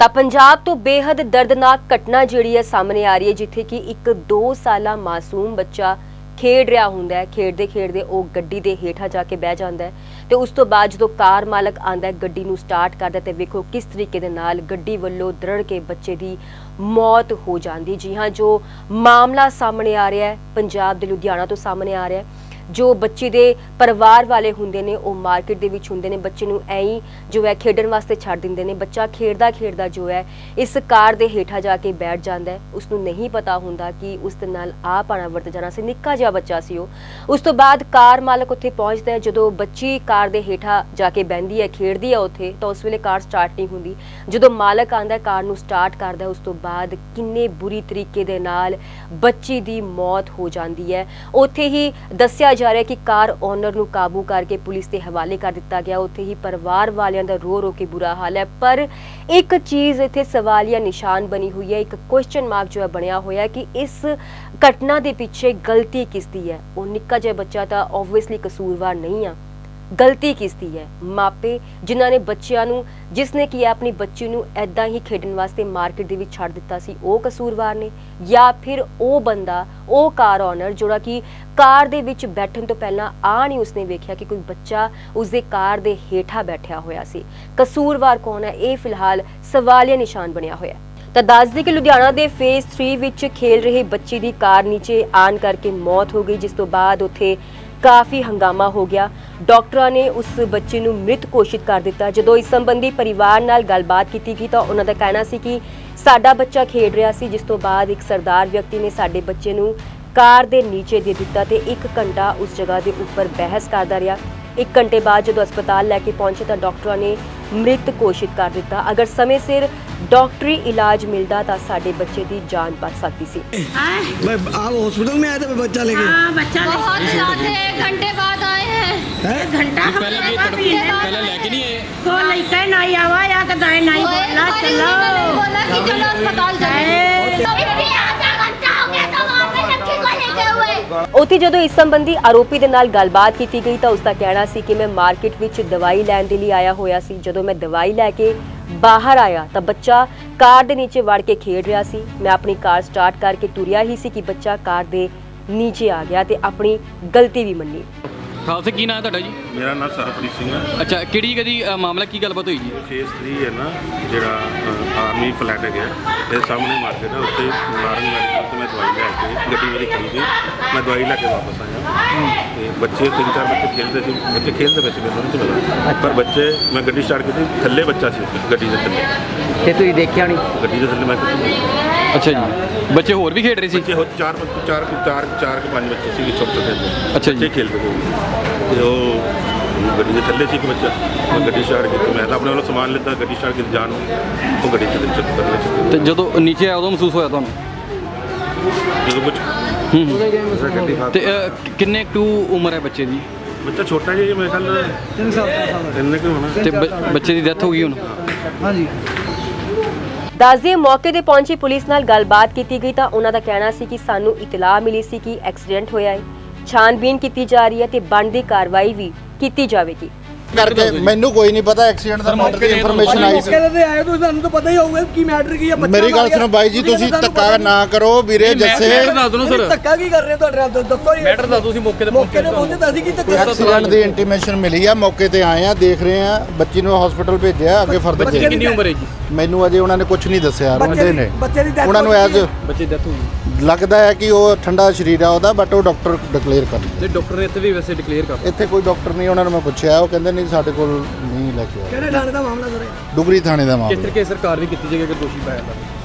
ਤਾਂ ਪੰਜਾਬ ਤੋਂ ਬੇहद ਦਰਦਨਾਕ ਘਟਨਾ ਜਿਹੜੀ ਹੈ ਸਾਹਮਣੇ ਆ ਰਹੀ ਹੈ, ਜਿੱਥੇ ਕਿ ਇੱਕ 2 ਸਾਲਾ ਮਾਸੂਮ ਬੱਚਾ ਖੇਡ ਰਿਹਾ ਹੁੰਦਾ ਹੈ। ਖੇਡਦੇ ਖੇਡਦੇ ਉਹ ਗੱਡੀ ਦੇ ਹੇਠਾਂ ਜਾ ਕੇ ਬਹਿ ਜਾਂਦਾ ਹੈ ਤੇ ਉਸ ਤੋਂ ਬਾਅਦ ਜਦੋਂ ਕਾਰ ਮਾਲਕ ਆਂਦਾ ਹੈ, ਗੱਡੀ ਨੂੰ ਸਟਾਰਟ ਕਰਦਾ ਤੇ ਵੇਖੋ ਕਿਸ ਤਰੀਕੇ ਦੇ ਨਾਲ ਗੱਡੀ ਵੱਲੋਂ ਦਰੜ ਕੇ ਬੱਚੇ ਦੀ ਮੌਤ ਹੋ ਜਾਂਦੀ ਜੀ ਹਾਂ, ਜੋ ਮਾਮਲਾ ਸਾਹਮਣੇ ਆ ਰਿਹਾ ਹੈ, ਪੰਜਾਬ ਦੇ ਲੁਧਿਆਣਾ ਤੋਂ ਸਾਹਮਣੇ ਆ ਰਿਹਾ ਹੈ। ਜੋ ਬੱਚੇ ਦੇ ਪਰਿਵਾਰ ਵਾਲੇ ਹੁੰਦੇ ਨੇ, ਉਹ ਮਾਰਕੀਟ ਦੇ ਵਿੱਚ ਹੁੰਦੇ ਨੇ, ਬੱਚੇ ਨੂੰ ਐਂ ਹੀ ਜੋ ਹੈ ਖੇਡਣ ਵਾਸਤੇ ਛੱਡ ਦਿੰਦੇ ਨੇ। ਬੱਚਾ ਖੇਡਦਾ ਖੇਡਦਾ ਜੋ ਹੈ ਇਸ ਕਾਰ ਦੇ ਹੇਠਾਂ ਜਾ ਕੇ ਬੈਠ ਜਾਂਦਾ ਹੈ। ਉਸ ਨੂੰ ਨਹੀਂ ਪਤਾ ਹੁੰਦਾ ਕਿ ਉਸ ਦੇ ਨਾਲ ਆ ਪਾਣਾ ਵਰਤ ਜਾਣਾ ਸੀ, ਨਿੱਕਾ ਜਿਹਾ ਬੱਚਾ ਸੀ ਉਹ। ਉਸ ਤੋਂ ਬਾਅਦ ਕਾਰ ਮਾਲਕ ਉੱਥੇ ਪਹੁੰਚਦਾ ਹੈ। ਜਦੋਂ ਬੱਚੀ ਕਾਰ ਦੇ ਹੇਠਾਂ ਜਾ ਕੇ ਬੈੰਦੀ ਹੈ, ਖੇਡਦੀ ਹੈ ਉੱਥੇ, ਤਾਂ ਉਸ ਵੇਲੇ ਕਾਰ ਸਟਾਰਟ ਨਹੀਂ ਹੁੰਦੀ। ਜਦੋਂ ਮਾਲਕ ਆਂਦਾ ਕਾਰ ਨੂੰ ਸਟਾਰਟ ਕਰਦਾ ਉਸ ਤੋਂ ਬਾਅਦ ਕਿੰਨੇ ਬੁਰੀ ਤਰੀਕੇ ਦੇ ਨਾਲ ਬੱਚੀ ਦੀ ਮੌਤ ਹੋ ਜਾਂਦੀ ਹੈ। ਉੱਥੇ ਹੀ ਦੱਸਿਆ ਜਾ ਰਿਹਾ ਹੈ ਕਿ ਕਾਰ ਓਨਰ ਨੂੰ ਕਾਬੂ ਕਰਕੇ ਪੁਲਿਸ ਦੇ ਹਵਾਲੇ ਕਰ ਦਿੱਤਾ ਗਿਆ। ਉੱਥੇ ਹੀ ਪਰਿਵਾਰ ਵਾਲਿਆਂ ਦਾ ਰੋ ਰੋ ਕੇ ਬੁਰਾ ਹਾਲ ਹੈ। ਪਰ ਇੱਕ ਚੀਜ਼ ਇੱਥੇ ਸਵਾਲੀਆ ਨਿਸ਼ਾਨ ਬਣੀ ਹੋਈ ਹੈ, ਇੱਕ ਕੁਐਸਚਨ ਮਾਰਕ ਜੋ ਹੈ ਬਣਿਆ ਹੋਇਆ ਹੈ ਕਿ ਇਸ ਘਟਨਾ ਦੇ ਪਿੱਛੇ ਗਲਤੀ ਕਿਸ ਦੀ ਹੈ? ਉਹ ਨਿੱਕਾ ਜਿਹਾ ਬੱਚਾ ਤਾਂ ਆਬਵੀਅਸਲੀ ਕਸੂਰਵਾਰ ਨਹੀਂ ਆ। ਗਲਤੀ ਕਿਸ ਹੈ। ਮਾਪੇ ਜਿਨ੍ਹਾਂ ਨੇ ਬੱਚਿਆਂ ਨੂੰ ਜਿਸਨੇ ਕੀ ਆਪਣੀ ਬੱਚੀ ਨੂੰ ਐਦਾਂ ਹੀ ਖੇਡਣ ਵਾਸਤੇ ਮਾਰਕੀਟ ਦੇ ਵਿੱਚ ਛੱਡ ਦਿੱਤਾ ਸੀ, ਉਹ ਕਸੂਰਵਾਰ ਨੇ। ਜਾਂ ਫਿਰ ਉਹ ਬੰਦਾ, ਉਹ ਕਾਰ ਓਨਰ ਜਿਹੜਾ ਕਿ ਕਾਰ ਦੇ ਵਿੱਚ ਬੈਠਣ ਤੋਂ ਪਹਿਲਾਂ ਆ ਨਹੀਂ ਉਸਨੇ ਵੇਖਿਆ ਕਿ ਕੋਈ ਬੱਚਾ ਉਸਦੇ ਕਾਰ ਦੇ ਹੇਠਾਂ ਬੈਠਿਆ ਹੋਇਆ ਸੀ। ਕਸੂਰਵਾਰ ਕੌਣ ਹੈ? ਇਹ ਫਿਲਹਾਲ ਸਵਾਲੀਆ ਨਿਸ਼ਾਨ ਬਣਿਆ ਹੋਇਆ ਹੈ। ਤਾਂ ਦੱਸ ਦਈਏ ਕਿ ਲੁਧਿਆਣਾ ਦੇ ਫੇਸ 3 ਵਿੱਚ ਖੇਲ ਰਹੇ ਬੱਚੇ ਦੀ ਕਾਰ ਨੀਚੇ ਆਣ ਕਰਕੇ ਮੌਤ ਹੋ ਗਈ, ਜਿਸ ਤੋਂ ਬਾਅਦ ਉੱਥੇ ਕਾਫੀ ਹੰਗਾਮਾ ਹੋ ਗਿਆ। ਡਾਕਟਰਾਂ ਨੇ ਉਸ ਬੱਚੇ ਨੂੰ ਮ੍ਰਿਤ ਘੋਸ਼ਿਤ ਕਰ ਦਿੱਤਾ। ਜਦੋਂ ਇਸ ਸੰਬੰਧੀ ਪਰਿਵਾਰ ਨਾਲ ਗੱਲਬਾਤ ਕੀਤੀ ਗਈ ਤਾਂ ਉਹਨਾਂ ਦਾ ਕਹਿਣਾ ਸੀ ਕਿ ਸਾਡਾ ਬੱਚਾ ਖੇਡ ਰਿਹਾ ਸੀ, ਜਿਸ ਤੋਂ ਬਾਅਦ ਇੱਕ ਸਰਦਾਰ ਵਿਅਕਤੀ ਨੇ ਸਾਡੇ ਬੱਚੇ ਨੂੰ ਕਾਰ ਦੇ ਨੀਚੇ ਦੇ ਦਿੱਤਾ ਤੇ 1 ਘੰਟਾ ਉਸ ਜਗ੍ਹਾ ਦੇ ਉੱਪਰ ਬਹਿਸ ਕਰਦਾ ਰਿਹਾ। 1 ਘੰਟੇ ਬਾਅਦ ਜਦੋਂ ਹਸਪਤਾਲ ਲੈ ਕੇ ਪਹੁੰਚੇ ਤਾਂ ਡਾਕਟਰਾਂ ਨੇ ਮ੍ਰਿਤ ਘੋਸ਼ਿਤ ਕਰ ਦਿੱਤਾ। ਅਗਰ ਸਮੇਂ ਸਿਰ ਡਾਕਟਰੀ ਇਲਾਜ ਮਿਲਦਾ ਤਾਂ ਸਾਡੇ ਬੱਚੇ ਦੀ ਜਾਨ ਬਚ ਸਕਦੀ ਸੀ हाँ मैं आप हॉस्पिटल में आए थे मैं बच्चा लेके हाँ, बच्चा बहुत ले- ज्यादा एक घंटे बाद आए हैं हैं? एक घंटा हो ਪਹਿਲਾਂ गया ਵੀ बाकी है। ਪਹਿਲਾਂ ਲੈ ਕੇ ਨਹੀਂ ਆਏ तो लड़का नहीं आवा या तो दाएं नहीं वो एक बोला बारी चलो भी मैंने बोला कि चलो अस्पताल चले अरे। इतनी आधा घंटा हो गया तो वहाँ पे लड़की को लेके हुए ਉੱਥੇ ਜਦੋਂ ਇਸ ਸੰਬੰਧੀ ਆਰੋਪੀ ਦੇ ਨਾਲ ਗੱਲਬਾਤ ਕੀਤੀ ਗਈ ਤਾਂ ਉਸ ਦਾ ਕਹਿਣਾ ਸੀ ਕਿ ਮੈਂ ਮਾਰਕੀਟ ਵਿੱਚ ਦਵਾਈ ਲੈਣ ਦੇ ਲਈ ਆਇਆ ਹੋਇਆ ਸੀ ਜਦੋਂ ਮੈਂ ਦਵਾਈ ਲੈ ਕੇ ਬਾਹਰ ਆਇਆ ਤਾਂ ਬੱਚਾ ਕਾਰ ਦੇ ਨੀਚੇ ਵੜ ਕੇ ਖੇਡ ਰਿਹਾ ਸੀ। ਮੈਂ ਆਪਣੀ ਕਾਰ ਸਟਾਰਟ ਕਰਕੇ ਤੁਰਿਆ ਹੀ ਸੀ ਕਿ ਬੱਚਾ ਕਾਰ ਦੇ ਨੀਚੇ ਆ ਗਿਆ ਤੇ ਆਪਣੀ ਗਲਤੀ ਵੀ ਮੰਨੀ। ਖਾਲਸੇ ਕੀ ਨਾਮ ਹੈ ਤੁਹਾਡਾ ਜੀ? ਮੇਰਾ ਨਾਮ ਸਰਪ੍ਰੀਤ ਸਿੰਘ ਹੈ। ਅੱਛਾ ਕਿਹੜੀ ਕਦੀ ਮਾਮਲਾ ਕੀ ਗੱਲਬਾਤ ਹੋਈ ਜੀ? ਫੇਸ 3 ਹੈ ਨਾ ਜਿਹੜਾ ਆਰਮੀ ਫਲੈਟ ਹੈਗਾ। ਇਹ ਸਾਹਮਣੇ ਮਾਰਕੀਟ ਹੈ ਉੱਥੇ ਨਾਰੰਗ ਮੈਡੀਕਲ ਤੋਂ ਮੈਂ ਦਵਾਈ ਲੈ ਗੱਡੀ ਮੇਰੀ ਖੜੀ ਸੀ। ਮੈਂ ਦਵਾਈ ਲੈ ਕੇ ਵਾਪਸ ਆਇਆ। ਤੇ ਬੱਚੇ ਤਿੰਨ ਚਾਰ ਬੱਚੇ ਖੇਡਦੇ ਸੀ। ਬੱਚੇ ਖੇਡਦੇ ਪਏ ਸੀ ਮੈਨੂੰ ਨਹੀਂ ਪਤਾ। ਪਰ ਬੱਚੇ ਮੈਂ ਗੱਡੀ ਸਟਾਰਟ ਕੀਤੀ ਥੱਲੇ ਬੱਚਾ ਸੀ ਗੱਡੀ ਦੇ ਥੱਲੇ। ਤੇ ਤੁਸੀਂ ਦੇਖਿਆ ਨਹੀਂ ਗੱਡੀ ਦੇ ਥੱਲੇ ਮੈਂ ਕਿਹਾ ਅੱਛਾ ਜੀ। ਬੱਚੇ ਹੋਰ ਵੀ ਖੇਡ ਰਹੇ ਸੀ? ਬੱਚੇ ਹੋਰ ਚਾਰ ਬੱਚੇ ਚਾਰ ਚਾਰ ਚਾਰ ਕੁ ਪੰਜ ਬੱਚੇ ਸੀ ਛੋਟੇ ਛੋਟੇ ਅੱਛਾ ਜੀ। ਬੱਚੇ ਖੇਡਦੇ ਸੀ। ਤੇ ਉਹ ਗੱਡੀ ਦੇ ਥੱਲੇ ਸੀ ਇੱਕ ਬੱਚਾ। ਮੈਂ ਗੱਡੀ ਸਟਾਰਟ ਕੀਤੀ। ਮੈਂ ਤਾਂ ਆਪਣੇ ਵੱਲੋਂ ਸਮਾਨ ਲਿੱਤਾ ਗੱਡੀ ਸਟਾਰਟ ਕੀਤੀ ਜਾਣ ਨੂੰ। ਉਹ ਗੱਡੀ ਥੱਲੇ ਚੱਕ ਥੱਲੇ ਚੱਕ ਤੇ ਜਦੋਂ ਨੀਚੇ ਆਇਆ ਉਦੋਂ ਮਹਿਸੂਸ ਹੋਇਆ ਤੁਹਾਨੂੰ? ਜਦੋਂ ਤੇ ਕਿੰਨੇ ਕੁ ਉਮਰ ਹੈ ਬੱਚੇ ਦੀ? ਬੱਚਾ ਛੋਟਾ ਜਿਹਾ ਮੇਰੇ ਖਿਆਲ ਤਿੰਨ ਸਾਲ ਤਿੰਨ ਸਾਲ। ਦਾ। ਇੰਨੇ ਹੋਣਾ। ਤੇ ਬੱਚੇ ਦੀ ਡੈਥ ਹੋ ਗਈ ਹੁਣ? ਹਾਂਜੀ। ਦਾਜ਼ੀ ਮੌਕੇ ਤੇ ਪਹੁੰਚੀ ਪੁਲਿਸ ਨਾਲ ਗੱਲਬਾਤ ਕੀਤੀ ਗਈ ਤਾਂ ਉਹਨਾਂ ਦਾ ਕਹਿਣਾ ਸੀ ਕਿ ਸਾਨੂੰ ਇਤਲਾਹ ਮਿਲੀ ਸੀ ਕਿ ਐਕਸੀਡੈਂਟ ਹੋਇਆ ਹੈ। ਛਾਨਬੀਨ ਕੀਤੀ ਜਾ ਰਹੀ ਹੈ ਤੇ ਬਣਦੀ ਕਾਰਵਾਈ ਵੀ ਕੀਤੀ ਜਾਵੇਗੀ। ਕਰਕੇ ਮੈਨੂੰ ਕੋਈ ਨਹੀਂ ਪਤਾ ਐਕਸੀਡੈਂਟ ਦਾ ਮੈਟਰ ਦੀ ਇਨਫੋਰਮੇਸ਼ਨ ਆਈ ਸੀ। ਕਹਿੰਦੇ ਆਏ ਤੁਸੀਂ ਤੁਹਾਨੂੰ ਤਾਂ ਪਤਾ ਹੀ ਹੋਊਗਾ ਕੀ ਮੈਟਰ ਕੀ ਆ ਬੱਚਾ ਮੇਰੀ ਗੱਲ ਸੁਣੋ ਬਾਈ ਜੀ ਤੁਸੀਂ ਧੱਕਾ ਨਾ ਕਰੋ ਵੀਰੇ ਜੱਸੇ ਧੱਕਾ ਕੀ ਕਰ ਰਹੇ ਤੁਹਾਡੇ ਨਾਲ ਦੱਸੋ ਮੈਟਰ ਦੱਸੋ ਤੁਸੀਂ ਮੌਕੇ ਤੇ ਮੌਕੇ ਤੇ ਪਹੁੰਚੇ ਤਾਂ ਅਸੀਂ ਕੀ ਧੱਕਾ ਐਕਸੀਡੈਂਟ ਦੀ ਇੰਟੀਮੇਸ਼ਨ ਮਿਲੀ ਆ ਮੌਕੇ ਤੇ ਆਏ ਆ ਦੇਖ ਰਹੇ ਆ ਬੱਚੀ ਨੂੰ ਹਸਪੀਟਲ ਭੇਜਿਆ ਅੱਗੇ ਫਰਦਰ ਕਿੰਨੀ ਉਮਰ ਹੈ ਜੀ? ਮੈਨੂੰ ਅਜੇ ਉਹਨਾਂ ਨੇ ਕੁਝ ਨਹੀਂ ਦੱਸਿਆ ਰੋਂਦੇ ਨੇ। ਉਹਨਾਂ ਨੂੰ ਐਜ਼ ਬੱਚੇ ਡੈਥ ਲੱਗਦਾ ਹੈ ਕਿ ਉਹ ਠੰਡਾ ਸਰੀਰ ਆ ਉਹਦਾ ਬਟ ਉਹ ਡਾਕਟਰ ਡਿਕਲੇਅਰ ਕਰ ਤੇ ਡਾਕਟਰ ਨੇ ਇੱਥੇ ਵੀ ਵੈਸੇ ਡਿਕਲੇਅਰ ਕਰ ਇੱਥੇ ਕੋਈ ਡਾਕਟਰ ਨਹੀਂ ਉਹਨਾਂ ਨੂੰ ਮੈਂ ਪੁੱਛਿਆ ਉਹ ਕਹਿੰਦੇ ਨਹੀਂ ਸਾਡੇ ਕੋਲ ਨਹੀਂ ਲੈ ਕੇ ਆਏ। ਕਿਹੜੇ ਥਾਣੇ ਦਾ ਮਾਮਲਾ ਸਰ? ਡੁਗਰੀ ਥਾਣੇ ਦਾ ਕਿਸ ਮਾਮਲਾ। ਤਰੀਕੇ ਸਰਕਾਰ ਵੀ ਕੀਤੀ ਜਾਏਗੀ ਅਗਰ ਦੋਸ਼ੀ ਪਾਇਆ ਜਾਂਦਾ?